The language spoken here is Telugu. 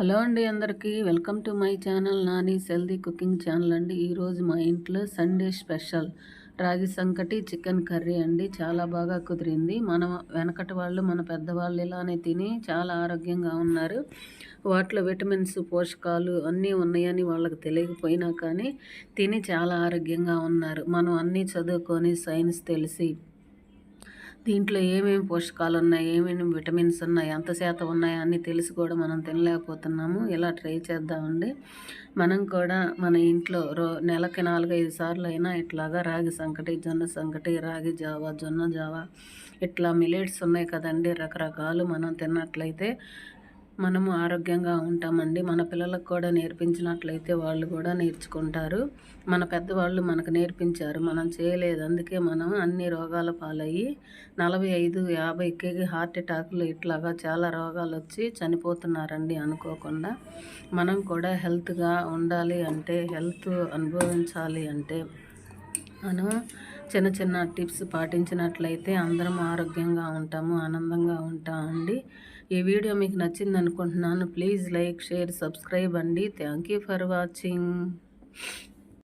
హలో అండి అందరికీ. Welcome to my channel Nani సెల్దీ cooking channel అండి. ఈరోజు మా ఇంట్లో సండే స్పెషల్ రాగి సంకటి చికెన్ కర్రీ అండి. చాలా బాగా కుదిరింది. మన వెనకటి వాళ్ళు మన పెద్దవాళ్ళు ఇలానే తిని చాలా ఆరోగ్యంగా ఉన్నారు. వాటిలో విటమిన్స్ పోషకాలు అన్నీ ఉన్నాయని వాళ్ళకి తెలియకపోయినా కానీ తిని చాలా ఆరోగ్యంగా ఉన్నారు. మనం అన్నీ చదువుకొని సైన్స్ తెలిసి దీంట్లో ఏమేమి పోషకాలు ఉన్నాయి ఏమేమి విటమిన్స్ ఉన్నాయి ఎంత శాతం ఉన్నాయి అన్నీ తెలిసి కూడా మనం తినలేకపోతున్నాము. ఇలా ట్రై చేద్దామండి. మనం కూడా మన ఇంట్లో రో నెలకి నాలుగైదు సార్లు అయినా ఇట్లాగా రాగి సంకటి జొన్న సంకటి రాగి జావా జొన్న జావా ఇట్లా మిలెట్స్ ఉన్నాయి కదండి. రకరకాలు మనం తిన్నట్లయితే మనము ఆరోగ్యంగా ఉంటామండి. మన పిల్లలకు కూడా నేర్పించినట్లయితే వాళ్ళు కూడా నేర్చుకుంటారు. మన పెద్దవాళ్ళు మనకు నేర్పించారు. మనం చేయలేదు. అందుకే మనం అన్ని రోగాల పాలయ్యి నలభై ఐదు యాభైకి హార్ట్ అటాక్లు ఇట్లాగా చాలా రోగాలు వచ్చి చనిపోతున్నారండి అనుకోకుండా. మనం కూడా హెల్త్గా ఉండాలి అంటే హెల్త్ అనుభవించాలి అంటే మనం చిన్న చిన్న టిప్స్ పాటించినట్లయితే అందరం ఆరోగ్యంగా ఉంటాము ఆనందంగా ఉంటామండి. ఈ వీడియో మీకు నచ్చింది అనుకుంటున్నాను. ప్లీజ్ లైక్ షేర్ సబ్స్క్రైబ్ అండి. Thank you for watching.